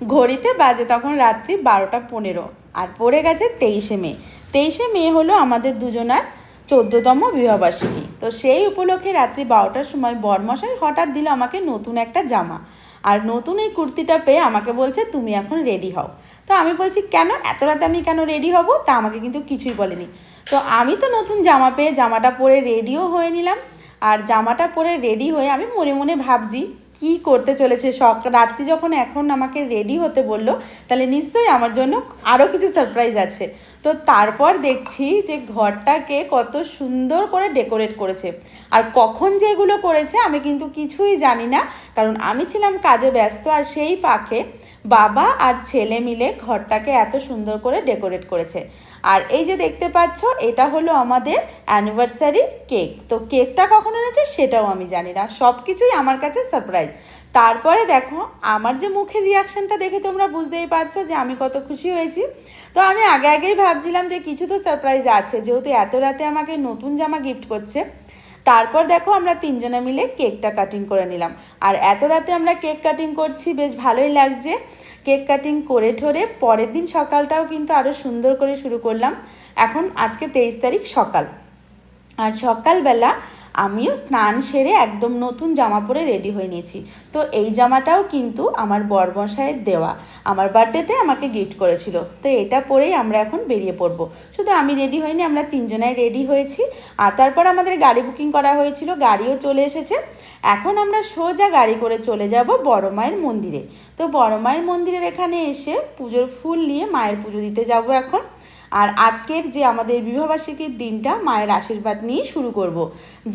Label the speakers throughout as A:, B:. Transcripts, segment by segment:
A: ঘড়িতে বাজে তখন রাত্রি বারোটা পনেরো আর পড়ে গেছে তেইশে মে। তেইশে মে হলো আমাদের দুজনার চোদ্দতম বিবাহবার্ষিকী। তো সেই উপলক্ষে রাত্রি বারোটার সময় বরমশাই হঠাৎ দিল আমাকে নতুন একটা জামা। আর নতুন এই কুর্তিটা পেয়ে আমাকে বলছে, তুমি এখন রেডি হও। তো আমি বলছি, কেন? এত রাতে আমি কেন রেডি হব? তা আমাকে কিন্তু কিছুই বলেনি। তো আমি তো নতুন জামা পেয়ে জামাটা পরে রেডিও হয়ে নিলাম। আর জামাটা পরে রেডি হয়ে আমি মনে মনে ভাবছি কি করতে চলেছে সক রাত্রি যখন এখন আমাকে রেডি হতে বলল, তাহলে নিশ্চয়ই আমার জন্য আরও কিছু সারপ্রাইজ আছে। তো তারপর দেখছি যে ঘরটাকে কত সুন্দর করে ডেকোরেট করেছে। আর কখন যে এগুলো করেছে আমি কিন্তু কিছুই জানি না, কারণ আমি ছিলাম কাজে ব্যস্ত আর সেই পাখে বাবা আর ছেলে মিলে ঘরটাকে এত সুন্দর করে ডেকোরেট করেছে। আর এই যে দেখতে পাচ্ছ, এটা হলো আমাদের অ্যানিভার্সারি কেক তো কেকটা কখন এনেছে সেটাও আমি জানি না। সব কিছুই আমার কাছে সারপ্রাইজ তারপরে দেখো, আমার যে মুখের রিয়াকশানটা দেখে তোমরা বুঝতেই পারছ যে আমি কত খুশি হয়েছি। তো আমি আগে আগেই ভাবছিলাম যে কিছু তো সারপ্রাইজ আছে, যেহেতু এত রাতে আমাকে নতুন জামা গিফট করছে। তারপর দেখো, আমরা তিনজনে মিলে কেকটা কাটিং করে নিলাম। আর এত রাতে আমরা কেক কাটিং করছি, বেশ ভালোই লাগছে। কেক কাটিং করে ঠরে পরের দিন সকালটাও কিন্তু আরও সুন্দর করে শুরু করলাম। এখন আজকে তেইশ তারিখ সকাল। আর সকালবেলা আমিও স্নান সেরে একদম নতুন জামা পরে রেডি হয়ে নিয়েছি। তো এই জামাটাও কিন্তু আমার বরমশায়ের দেওয়া। আমার বার্থডেতে আমাকে গিফট করেছিল। তো এটা পরেই আমরা এখন বেরিয়ে পড়ব। শুধু আমি রেডি হইনি, আমরা তিনজনাই রেডি হয়েছি। আর তারপর আমাদের গাড়ি বুকিং করা হয়েছিল, গাড়িও চলে এসেছে। এখন আমরা সোজা গাড়ি করে চলে যাব বড় মায়ের মন্দিরে। তো বড় মায়ের মন্দিরের এখানে এসে পুজোর ফুল নিয়ে মায়ের পুজো দিতে যাব এখন। আর আজকের যে আমাদের বিবাহবার্ষিকীর দিনটা মায়ের আশীর্বাদ নিয়ে শুরু করব।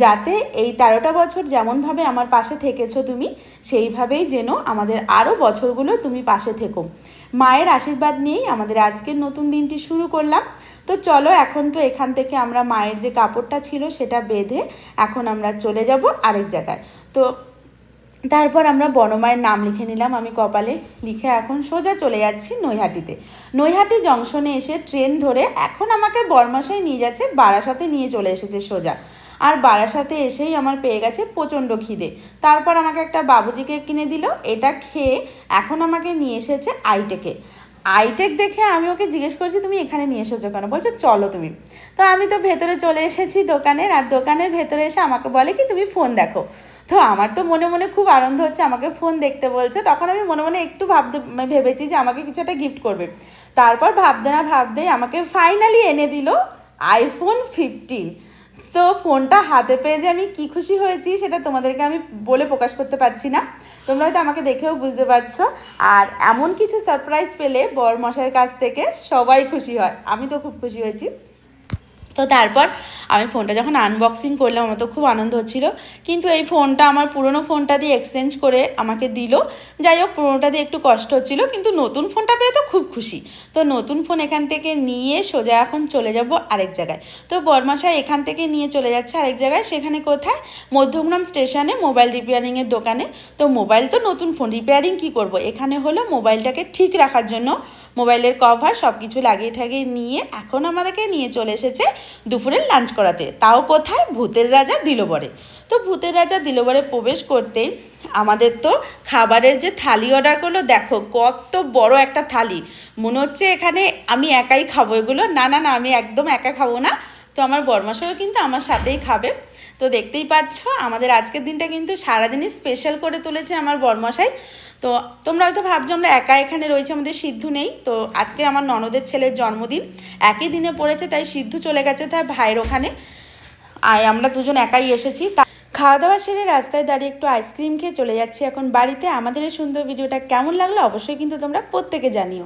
A: যাতে এই তেরোটা বছর যেমনভাবে আমার পাশে থেকেছো তুমি, সেইভাবেই যেন আমাদের আরও বছরগুলো তুমি পাশে থেকো। মায়ের আশীর্বাদ নিয়েই আমাদের আজকের নতুন দিনটি শুরু করলাম। তো চলো এখন তো এখান থেকে আমরা মায়ের যে কাপড়টা ছিল সেটা বেঁধে এখন আমরা চলে যাব আরেক জায়গায়। তো তারপর আমরা বনমায়ের নাম লিখে নিলাম, আমি কপালে লিখে এখন সোজা চলে যাচ্ছি নৈহাটিতে। নৈহাটি জংশনে এসে ট্রেন ধরে এখন আমাকে বরমাসায় নিয়ে যাচ্ছে, বারাসাতে নিয়ে চলে এসেছে সোজা। আর বারাসাতে এসেই আমার পেয়ে গেছে প্রচণ্ড খিদে। তারপর আমাকে একটা বাবুজিকে কিনে দিল, এটা খেয়ে এখন আমাকে নিয়ে এসেছে আইটেকে। আইটেক দেখে আমি ওকে জিজ্ঞেস করছি, তুমি এখানে নিয়ে এসেছ কেন? বলছে, চলো তুমি। তো আমি তো ভেতরে চলে এসেছি দোকানের, আর দোকানের ভেতরে এসে আমাকে বলে কি, তুমি ফোন দেখো। তো আমার তো মনে মনে খুব আনন্দ হচ্ছে, আমাকে ফোন দেখতে বলছে। তখন আমি মনে মনে একটু ভাবতে ভেবেছি যে আমাকে কিছু একটা গিফট করবে। তারপর ভাবতে না ভাবতেই আমাকে ফাইনালি এনে দিল আইফোন ফিফটিন তো ফোনটা হাতে পেয়ে যে আমি কি খুশি হয়েছি, সেটা তোমাদেরকে আমি বলে প্রকাশ করতে পারছি না। তোমরা হয়তো আমাকে দেখেও বুঝতে পারছ। আর এমন কিছু সারপ্রাইজ পেলে বর মশাইয়ের কাছ থেকে সবাই খুশি হয়। আমি তো খুব খুশি হয়েছি। তো তারপর আমি ফোনটা যখন আনবক্সিং করলাম, আমার তো খুব আনন্দ হচ্ছিল। কিন্তু এই ফোনটা, আমার পুরনো ফোনটা দিয়ে এক্সচেঞ্জ করে আমাকে দিল। যাই হোক, পুরোনোটা দিয়ে একটু কষ্ট হচ্ছিল, কিন্তু নতুন ফোনটা পেয়ে তো খুব খুশি। তো নতুন ফোন এখান থেকে নিয়ে সোজা এখন চলে যাব আরেক জায়গায়। তো বরমাশাই এখান থেকে নিয়ে চলে যাচ্ছে আরেক জায়গায়। সেখানে কোথায়? মধ্যমগ্রাম স্টেশনে মোবাইল রিপেয়ারিংয়ের দোকানে। তো মোবাইল তো নতুন ফোন রিপেয়ারিং কি করব? এখানে হলো মোবাইলটাকে ঠিক রাখার জন্য মোবাইলের কভার সব কিছু লাগিয়ে ঠাগিয়ে নিয়ে এখন আমাদেরকে নিয়ে চলে এসেছে দুপুরের লাঞ্চ করাতে। তাও কোথায়? ভূতের রাজা দিলবরে। তো ভূতের রাজা দিলবরে প্রবেশ করতেই আমাদের তো খাবারের যে থালি অর্ডার করল, দেখো কত বড় একটা থালি। মনে হচ্ছে এখানে আমি একাই খাব এগুলো। না না না, আমি একদম একা খাব না। তো আমার বরমাসাও কিন্তু আমার সাথেই খাবে। তো দেখতেই পাচ্ছ, আমাদের আজকের দিনটা কিন্তু সারাদিনই স্পেশাল করে তুলেছে আমার বরমশাই। তো তোমরা হয়তো ভাবছ, আমরা একা এখানে রয়েছে, আমাদের সিদ্ধু নেই। তো আজকে আমার ননদের ছেলের জন্মদিন, একই দিনে পড়েছে, তাই সিদ্ধু চলে গেছে তার ভাইয়ের ওখানে। আর আমরা দুজন একাই এসেছি। তা খাওয়া দাওয়া সেরে রাস্তায় দাঁড়িয়ে একটু আইসক্রিম খেয়ে চলে যাচ্ছি এখন বাড়িতে। আমাদের এই সুন্দর ভিডিওটা কেমন লাগল অবশ্যই কিন্তু তোমরা প্রত্যেকে জানিও।